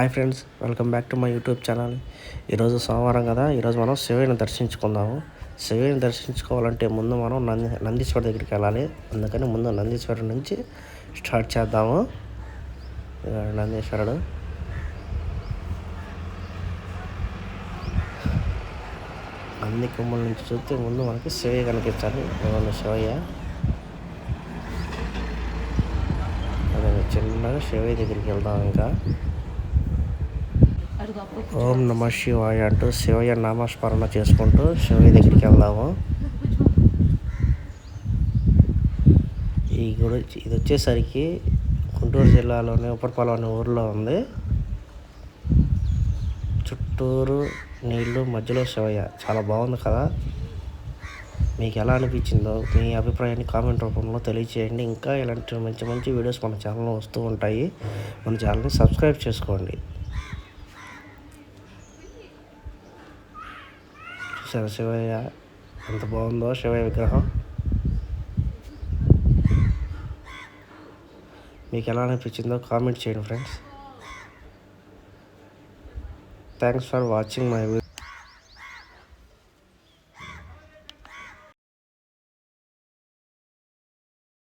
Hi friends welcome back to my YouTube channel. ఈరోజు సోమవారం కదా ఈరోజు మనం శివయ్యని దర్శించుకుందాము. శివయ్యని దర్శించుకోవాలంటే ముందు మనం నంది నందీశ్వర దగ్గరికి వెళ్ళాలి. అందుకని ముందు నందీశ్వరుడు నుంచి స్టార్ట్ చేద్దాము. నందీశ్వరుడు. అన్ని కొమ్మల నుంచి చూస్తే ముందు మనకి శివయ్య కనిపించాలి. ఇదిగోండి శివయ్య. చిన్నగా శివయ్య దగ్గరికి వెళ్దాం ఇంకా. ఓం నమ శివాయ అంటూ శివయ్య నామస్మరణ చేసుకుంటూ శివయ్య దగ్గరికి వెళ్దాము. ఈ గుడి ఇది వచ్చేసరికి గుంటూరు జిల్లాలోని ఉపరపాలెం అనే ఊరిలో ఉంది. చుట్టూరు నీళ్ళు మధ్యలో శివయ్య. చాలా బాగుంది కదా? మీకు ఎలా అనిపించిందో మీ అభిప్రాయాన్ని కామెంట్ రూపంలో తెలియచేయండి. ఇంకా ఇలాంటి మంచి మంచి వీడియోస్ మన ఛానల్లో వస్తూ ఉంటాయి. మన ఛానల్ని సబ్స్క్రైబ్ చేసుకోండి. చూసారా శివయ్య ఎంత బాగుందో శివయ్య విగ్రహం. మీకు ఎలా అనిపించిందో కామెంట్ చేయండి friends. Thanks for watching my video